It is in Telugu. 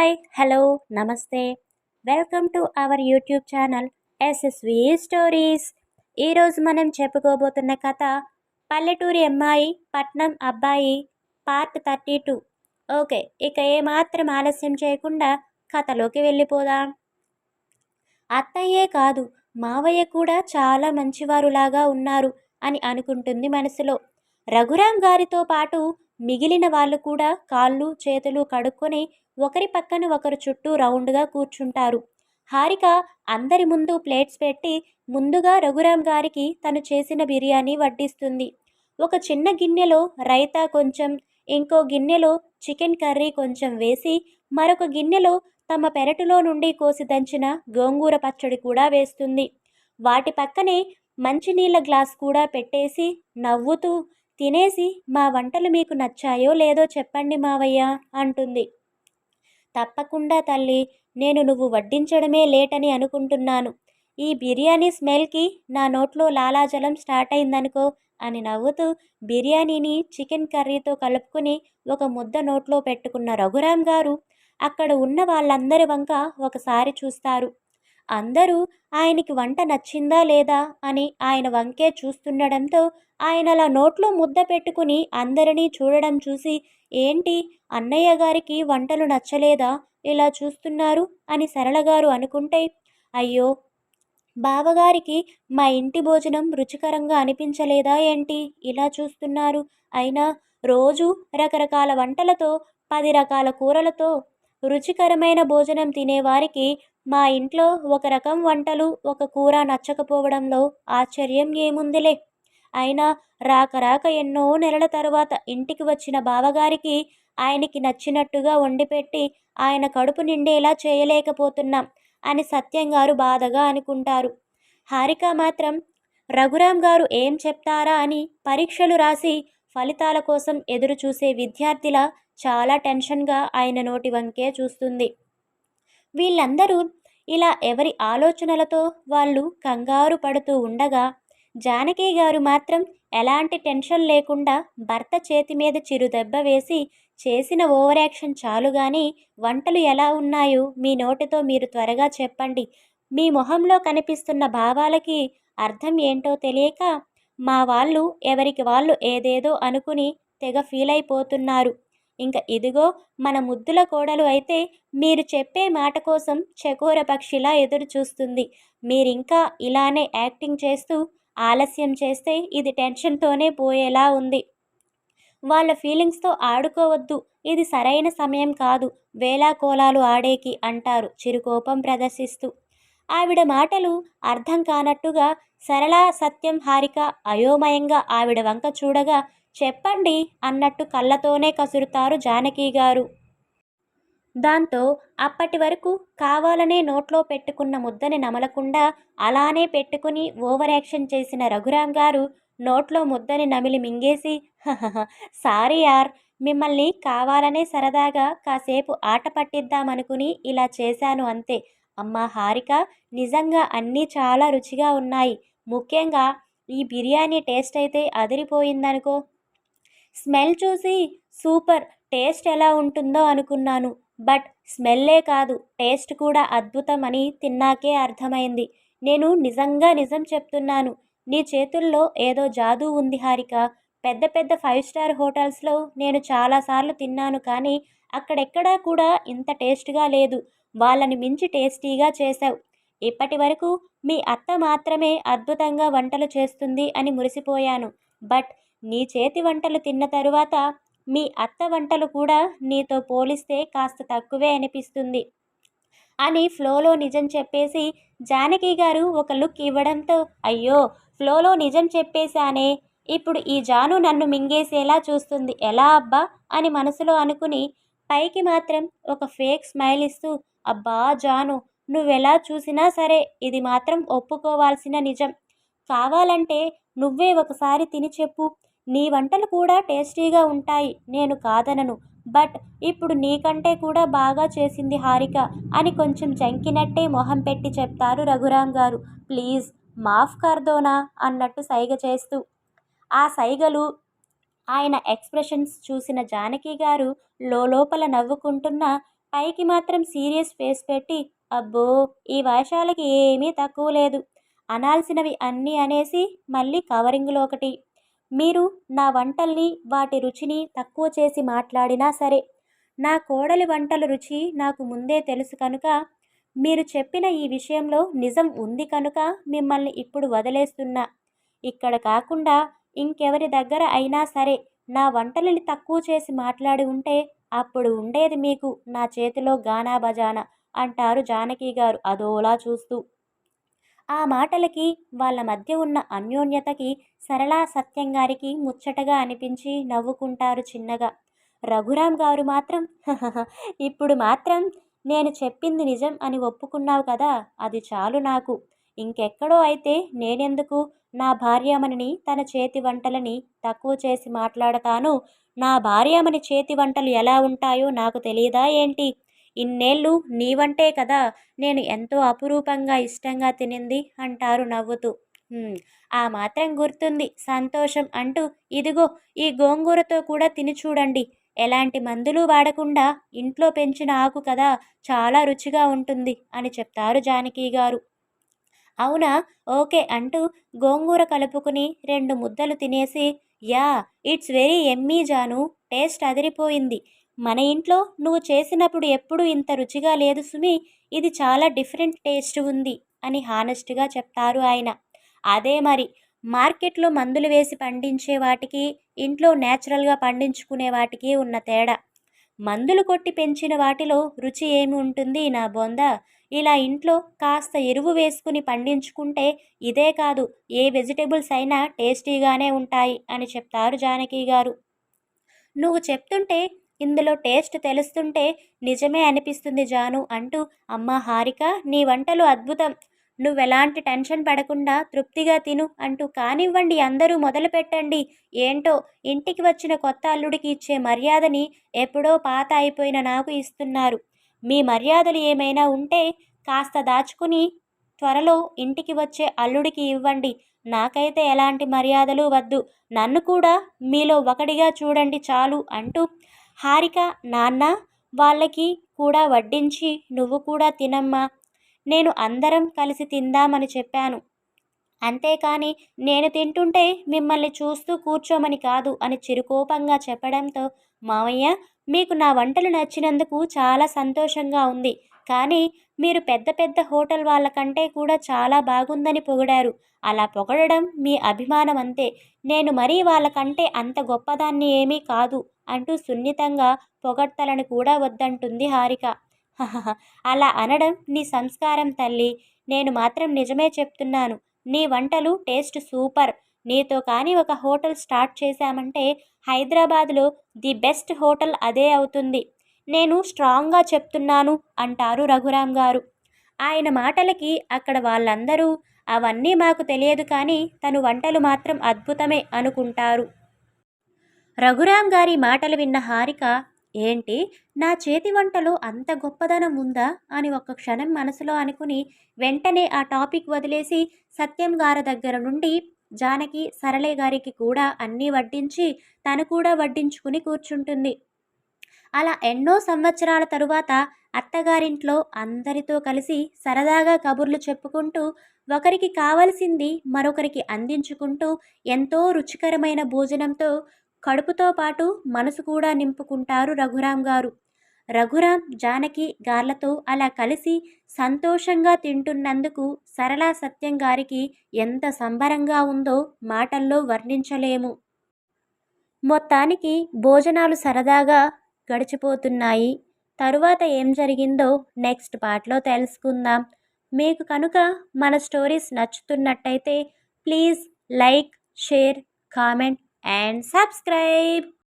Hi hello namaste. Welcome to our YouTube channel SSV stories. ఈరోజు మనం చెప్పుకోబోతున్న కథ పల్లెటూరి అమ్మాయి పట్నం అబ్బాయి పార్ట్ థర్టీ టూ. ఓకే ఇక ఏమాత్రం ఆలస్యం చేయకుండా కథలోకి వెళ్ళిపోదాం. అత్తయ్యే కాదు మావయ్య కూడా చాలా మంచివారులాగా ఉన్నారు అని అనుకుంటుంది మనసులో. రఘురాం గారితో పాటు మిగిలిన వాళ్ళు కూడా కాళ్ళు చేతులు కడుక్కొని ఒకరి పక్కన ఒకరు చుట్టూ రౌండ్గా కూర్చుంటారు. హారిక అందరి ముందు ప్లేట్స్ పెట్టి ముందుగా రఘురాం గారికి తను చేసిన బిర్యానీ వడ్డిస్తుంది. ఒక చిన్న గిన్నెలో రైతా కొంచెం ఇంకో గిన్నెలో చికెన్ కర్రీ కొంచెం వేసి మరొక గిన్నెలో తమ పెరటిలో నుండి కోసి దంచిన గోంగూర పచ్చడి కూడా వేస్తుంది. వాటి పక్కనే మంచినీళ్ళ గ్లాస్ కూడా పెట్టేసి నవ్వుతూ తినేసి మా వంటలు మీకు నచ్చాయో లేదో చెప్పండి మావయ్య అంటుంది. తప్పకుండా తల్లి నేను నువ్వు వడ్డించడమే లేటని అనుకుంటున్నాను. ఈ బిర్యానీ స్మెల్కి నా నోట్లో లాలాజలం స్టార్ట్ అయిందనుకో అని నవ్వుతూ బిర్యానీని చికెన్ కర్రీతో కలుపుకుని ఒక ముద్ద నోట్లో పెట్టుకున్న రఘురాం గారు అక్కడ ఉన్న వాళ్ళందరి వంక ఒకసారి చూస్తారు. అందరూ ఆయనకి వంట నచ్చిందా లేదా అని ఆయన వంకే చూస్తుండడంతో ఆయనలా నోట్లో ముద్ద పెట్టుకుని అందరినీ చూడడం చూసి ఏంటి? అన్నయ్య గారికి వంటలు నచ్చలేదా? ఇలా చూస్తున్నారు? అని సరళగారు అనుకుంటే అయ్యో! బావగారికి మా ఇంటి భోజనం రుచికరంగా అనిపించలేదా ఏంటి? ఇలా చూస్తున్నారు. అయినా రోజు రకరకాల వంటలతో పది రకాల కూరలతో రుచికరమైన భోజనం తినేవారికి మా ఇంట్లో ఒక రకం వంటలు ఒక కూర నచ్చకపోవడంలో ఆశ్చర్యం ఏముందిలే. అయినా రాక రాక ఎన్నో నెలల తర్వాత ఇంటికి వచ్చిన బావగారికి ఆయనకి నచ్చినట్టుగా వండిపెట్టి ఆయన కడుపు నిండేలా చేయలేకపోతున్నాం అని సత్యం గారు బాధగా అనుకుంటారు. హారిక మాత్రం రఘురాం గారు ఏం చెప్తారా? అని పరీక్షలు రాసి ఫలితాల కోసం ఎదురు చూసే విద్యార్థిలా చాలా టెన్షన్గా ఆయన నోటి వంకే చూస్తుంది. వీళ్ళందరూ ఇలా ఎవరి ఆలోచనలతో వాళ్ళు కంగారు పడుతూ ఉండగా జానకి గారు మాత్రం ఎలాంటి టెన్షన్ లేకుండా భర్త చేతి మీద చిరు దెబ్బ వేసి చేసిన ఓవర్ యాక్షన్ చాలు కానీ వంటలు ఎలా ఉన్నాయో మీ నోటితో మీరు త్వరగా చెప్పండి. మీ మొహంలో కనిపిస్తున్న భావాలకి అర్థం ఏంటో తెలియక మా వాళ్ళు ఎవరికి వాళ్ళు ఏదేదో అనుకుని తెగ ఫీల్ అయిపోతున్నారు. ఇంకా ఇదిగో మన ముద్దుల కోడలు అయితే మీరు చెప్పే మాట కోసం చకోర పక్షిలా ఎదురు చూస్తుంది మీరింకా ఇలానే యాక్టింగ్ చేస్తూ ఆలస్యం చేస్తే ఇది టెన్షన్తోనే పోయేలా ఉంది. వాళ్ళ ఫీలింగ్స్తో ఆడుకోవద్దు. ఇది సరైన సమయం కాదు. వేలాకోలాలు ఆడేకి అంటారు చిరుకోపం ప్రదర్శిస్తూ. ఆవిడ మాటలు అర్థం కానట్టుగా సరళ సత్యం హారిక అయోమయంగా ఆవిడ వంక చూడగా చెప్పండి అన్నట్టు కళ్ళతోనే కసురుతారు జానకి గారు. దాంతో అప్పటి వరకు కావాలనే నోట్లో పెట్టుకున్న ముద్దని నమలకుండా అలానే పెట్టుకుని ఓవర్ యాక్షన్ చేసిన రఘురాం గారు నోట్లో ముద్దని నమిలి మింగేసి సారీ యార్ మిమ్మల్ని కావాలనే సరదాగా కాసేపు ఆట పట్టిద్దామనుకుని ఇలా చేశాను అంతే. అమ్మా హారిక నిజంగా అన్నీ చాలా రుచిగా ఉన్నాయి. ముఖ్యంగా ఈ బిర్యానీ టేస్ట్ అయితే అదిరిపోయిందనుకో. స్మెల్ చూసి సూపర్ టేస్ట్ ఎలా ఉంటుందో అనుకున్నాను. బట్ స్మెల్లే కాదు టేస్ట్ కూడా అద్భుతం అని తిన్నాకే అర్థమైంది. నేను నిజంగా నిజం చెప్తున్నాను. నీ చేతుల్లో ఏదో జాదూ ఉంది హారిక. పెద్ద పెద్ద ఫైవ్ స్టార్ హోటల్స్లో నేను చాలాసార్లు తిన్నాను కానీ అక్కడెక్కడా కూడా ఇంత టేస్ట్గా లేదు. వాళ్ళని మించి టేస్టీగా చేశావు. ఇప్పటి వరకు మీ అత్త మాత్రమే అద్భుతంగా వంటలు చేస్తుంది అని మురిసిపోయాను. బట్ నీ చేతి వంటలు తిన్న తరువాత మీ అత్త వంటలు కూడా నీతో పోలిస్తే కాస్త తక్కువే అనిపిస్తుంది అని ఫ్లోలో నిజం చెప్పేసి జానకి గారు ఒక లుక్ ఇవ్వడంతో అయ్యో ఫ్లోలో నిజం చెప్పేశానే. ఇప్పుడు ఈ జాను నన్ను మింగేసేలా చూస్తుంది. ఎలా అబ్బా? అని మనసులో అనుకుని పైకి మాత్రం ఒక ఫేక్ స్మైల్ ఇస్తూ అబ్బా జాను నువ్వెలా చూసినా సరే ఇది మాత్రం ఒప్పుకోవాల్సిన నిజం. కావాలంటే నువ్వే ఒకసారి తిని చెప్పు. నీ వంటలు కూడా టేస్టీగా ఉంటాయి నేను కాదనను. బట్ ఇప్పుడు నీకంటే కూడా బాగా చేసింది హారిక అని కొంచెం జంకినట్టే మొహం పెట్టి చెప్తారు రఘురాం గారు. ప్లీజ్ మాఫ్ కర్దోనా అన్నట్టు సైగ చేస్తూ. ఆ సైగలు ఆయన ఎక్స్ప్రెషన్స్ చూసిన జానకి గారు లోపల నవ్వుకుంటున్న పైకి మాత్రం సీరియస్ ఫేస్ పెట్టి అబ్బో ఈ వేషాలకి ఏమీ తక్కువ లేదు. అనాల్సినవి అన్నీ అనేసి మళ్ళీ కవరింగ్లో ఒకటి. మీరు నా వంటల్ని వాటి రుచిని తక్కువ చేసి మాట్లాడినా సరే నా కోడలి వంటల రుచి నాకు ముందే తెలుసు కనుక మీరు చెప్పిన ఈ విషయంలో నిజం ఉంది కనుక మిమ్మల్ని ఇప్పుడు వదిలేస్తున్నా. ఇక్కడ కాకుండా ఇంకెవరి దగ్గర అయినా సరే నా వంటలని తక్కువ చేసి మాట్లాడి ఉంటే అప్పుడు ఉండేది మీకు నా చేతిలో గానా బజానా అంటారు జానకి గారు అదోలా చూస్తూ. ఆ మాటలకి వాళ్ళ మధ్య ఉన్న అన్యోన్యతకి సరళా సత్యం గారికి ముచ్చటగా అనిపించి నవ్వుకుంటారు చిన్నగా. రఘురామ్ గారు మాత్రం ఇప్పుడు మాత్రం నేను చెప్పింది నిజం అని ఒప్పుకున్నావు కదా అది చాలు నాకు. ఇంకెక్కడో అయితే నేనెందుకు నా భార్యమణిని తన చేతి వంటలని తక్కువ చేసి మాట్లాడతాను? నా భార్యమణి చేతి వంటలు ఎలా ఉంటాయో నాకు తెలియదా ఏంటి? ఇన్నేళ్ళు నీవంటే కదా నేను ఎంతో అపురూపంగా ఇష్టంగా తినింది అంటారు నవ్వుతూ. ఆ మాత్రం గుర్తుంది. సంతోషం అంటూ ఇదిగో ఈ గోంగూరతో కూడా తిని చూడండి. ఎలాంటి మందులు వాడకుండా ఇంట్లో పెంచిన ఆకు కదా చాలా రుచిగా ఉంటుంది అని చెప్తారు జానకి గారు. అవునా? ఓకే అంటూ గోంగూర కలుపుకుని రెండు ముద్దలు తినేసి యా ఇట్స్ వెరీ ఎమ్మీ జాను టేస్ట్ అదిరిపోయింది. మన ఇంట్లో నువ్వు చేసినప్పుడు ఎప్పుడు ఇంత రుచిగా లేదు సుమి ఇది చాలా డిఫరెంట్ టేస్ట్ ఉంది అని హానెస్ట్గా చెప్తారు ఆయన. అదే మరి మార్కెట్లో మందులు వేసి పండించే వాటికి ఇంట్లో న్యాచురల్గా పండించుకునే వాటికి ఉన్న తేడా. మందులు కొట్టి పెంచిన వాటిలో రుచి ఏమి ఉంటుంది నా బొంద? ఇలా ఇంట్లో కాస్త ఎరువు వేసుకుని పండించుకుంటే ఇదే కాదు ఏ వెజిటేబుల్స్ అయినా టేస్టీగానే ఉంటాయి అని చెప్తారు జానకి గారు. నువ్వు చెప్తుంటే ఇందులో టేస్ట్ తెలుస్తుంటే నిజమే అనిపిస్తుంది జాను అంటూ అమ్మ హారిక నీ వంటలు అద్భుతం. నువ్వెలాంటి టెన్షన్ పడకుండా తృప్తిగా తిను అంటూ కానివ్వండి అందరూ మొదలు పెట్టండి ఏంటో ఇంటికి వచ్చిన కొత్త అల్లుడికి ఇచ్చే మర్యాదని ఎప్పుడో పాత అయిపోయిన నాకు ఇస్తున్నారు. మీ మర్యాదలు ఏమైనా ఉంటే కాస్త దాచుకుని త్వరలో ఇంటికి వచ్చే అల్లుడికి ఇవ్వండి. నాకైతే ఎలాంటి మర్యాదలు వద్దు. నన్ను కూడా మీలో ఒకడిగా చూడండి చాలు అంటూ హారిక నాన్న వాళ్ళకి కూడా వడ్డించి నువ్వు కూడా తినమ్మా. నేను అందరం కలిసి తిందామని చెప్పాను. అంతేకాని నేను తింటుంటే మిమ్మల్ని చూస్తూ కూర్చోమని కాదు అని చిరుకోపంగా చెప్పడంతో మావయ్య మీకు నా వంటలు నచ్చినందుకు చాలా సంతోషంగా ఉంది. కానీ మీరు పెద్ద పెద్ద హోటల్ వాళ్ళకంటే కూడా చాలా బాగుందని పొగిడారు. అలా పొగడడం మీ అభిమానం అంతే నేను మరీ వాళ్ళకంటే అంత గొప్పదాన్ని ఏమీ కాదు. అంటూ సున్నితంగా పొగడ్తలను కూడా వద్దంటుంది హారిక. అలా అనడం నీ సంస్కారం తల్లి. నేను మాత్రం నిజమే చెప్తున్నాను. నీ వంటలు టేస్ట్ సూపర్. నీతో కానీ ఒక హోటల్ స్టార్ట్ చేశామంటే హైదరాబాద్లో ది బెస్ట్ హోటల్ అదే అవుతుంది. నేను స్ట్రాంగ్గా చెప్తున్నాను అంటారు రఘురాం గారు. ఆయన మాటలకి అక్కడ వాళ్ళందరూ అవన్నీ మాకు తెలియదు కానీ తను వంటలు మాత్రం అద్భుతమే అనుకుంటారు. రఘురాం గారి మాటలు విన్న హారిక ఏంటి? నా చేతి వంటలో అంత గొప్పదనం ఉందా? అని ఒక్క క్షణం మనసులో అనుకుని వెంటనే ఆ టాపిక్ వదిలేసి సత్యం గారి దగ్గర నుండి జానకి సరళే గారికి కూడా అన్నీ వడ్డించి తను కూడా వడ్డించుకుని కూర్చుంటుంది. అలా ఎన్నో సంవత్సరాల తరువాత అత్తగారింట్లో అందరితో కలిసి సరదాగా కబుర్లు చెప్పుకుంటూ ఒకరికి కావలసింది మరొకరికి అందించుకుంటూ ఎంతో రుచికరమైన భోజనంతో కడుపుతో పాటు మనసు కూడా నింపుకుంటారు రఘురాం గారు. రఘురాం జానకి గార్లతో అలా కలిసి సంతోషంగా తింటున్నందుకు సరళా సత్యం గారికి ఎంత సంబరంగా ఉందో మాటల్లో వర్ణించలేము. మొత్తానికి భోజనాలు సరదాగా గడిచిపోతున్నాయి. తరువాత ఏం జరిగిందో నెక్స్ట్ పార్ట్లో తెలుసుకుందాం. మీకు కనుక మన stories నచ్చుతున్నట్టయితే please like share comment and subscribe.